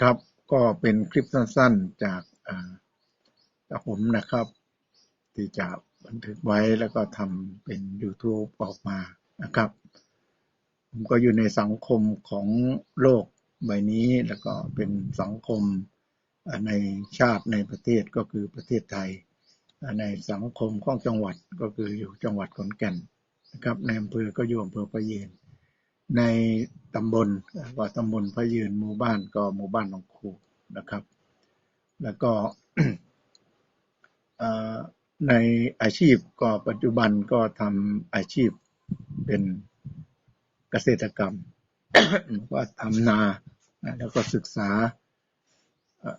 ครับ ก็เป็นคลิปสั้นๆจากจากผมนะครับ ที่จะบันทึกไว้แล้วก็ทำเป็น YouTube ออกมานะครับ ผมก็อยู่ในสังคมของโลกใบนี้แล้วก็เป็นสังคมในชาติในประเทศก็คือประเทศไทย ในสังคมของจังหวัดก็คืออยู่จังหวัดขอนแก่นนะครับในอำเภอก็อยู่อำเภอพระยืน ในตำบลก็ตำบลพระยืนหมู่บ้านก็หมู่บ้านหนองคูนะครับ แล้วก็ในอาชีพก็ปัจจุบันก็ทำอาชีพเป็นเกษตรกรรมว่าทำนาแล้วก็ศึกษา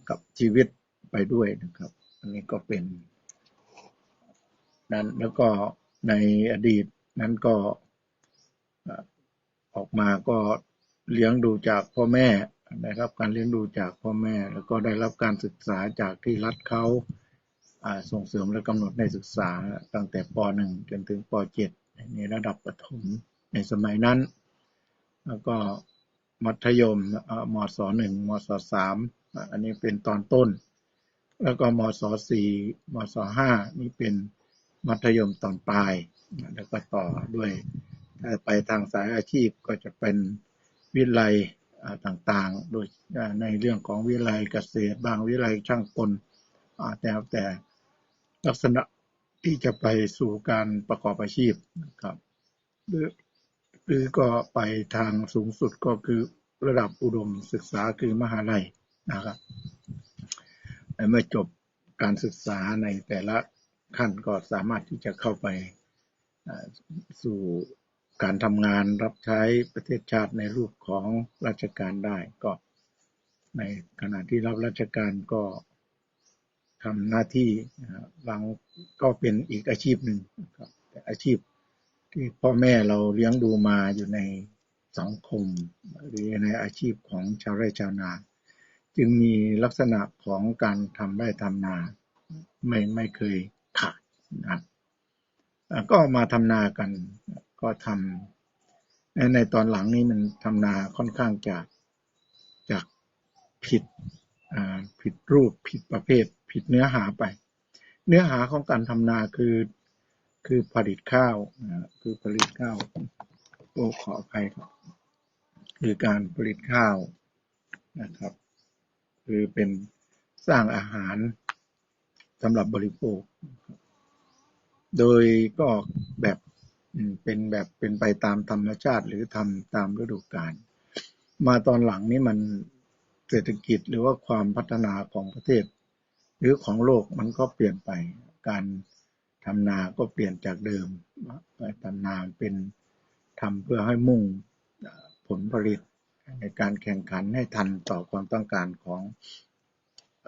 กับชีวิตไปด้วยนะครับ อันนี้ก็เป็นนั้นแล้วก็ในอดีตนั้นก็ ออกมาก็เลี้ยงดูจากพ่อแม่นะครับ การเลี้ยงดูจากพ่อแม่ แล้วก็ได้รับการศึกษาจากที่รัฐเขาส่งเสริมและกำหนดในศึกษาตั้งแต่ป .1 จนถึงป .7 ในระดับประถมในสมัยนั้น แล้วก็มัธยมมศหนึ่งมศสามอะอันนี้เป็นตอนต้น แล้วก็มศสี่มศห้านี่เป็นมัธยมตอนปลาย แล้วก็ต่อด้วย ไปทางสายอาชีพก็จะเป็นวิไลต่างๆ โดยในเรื่องของวิไลยเกษตรบางวิไลยช่างกลแต่แต่ลักษณะที่จะไปสู่การประกอบอาชีพนะครับหรือหรือก็ไปทางสูงสุดก็คือระดับอุดมศึกษาคือมหาลัยนะครับและเมื่อจบการศึกษาในแต่ละขั้นก็สามารถที่จะเข้าไปสู่ การทำงานรับใช้ประเทศชาติในรูปของราชการได้ก็ในขณะที่รับราชการก็ทำหน้าที่บางก็เป็นอีกอาชีพหนึ่งครับแต่อาชีพที่พ่อแม่เราเลี้ยงดูมาอยู่ในสังคมหรือในอาชีพของชาวไร่ชาวนา จึงมีลักษณะของการทำไร่ทำนาไม่ไม่เคยขาดนะก็มาทำนากัน ก็ทำในในตอนหลังนี้มันทำนาค่อนข้างจะจากผิดผิดรูปผิดประเภท ผิดเนื้อหาไป เนื้อหาของการทำนาคือคือผลิตข้าวคือผลิตข้าวโอ้ขออภัยครับคือการผลิตข้าวนะครับ คือเป็นสร้างอาหารสำหรับบริโภค โดยก็แบบ เป็นแบบเป็นไปตามธรรมชาติหรือทำตามฤดูกาลมาตอนหลังนี้มันเศรษฐกิจหรือว่าความพัฒนาของประเทศ หรือของโลกมันก็เปลี่ยนไป การทำนาก็เปลี่ยนจากเดิมทำนาเป็นทำเพื่อให้มุ่งผลผลิตในการแข่งขันให้ทันต่อความต้องการของ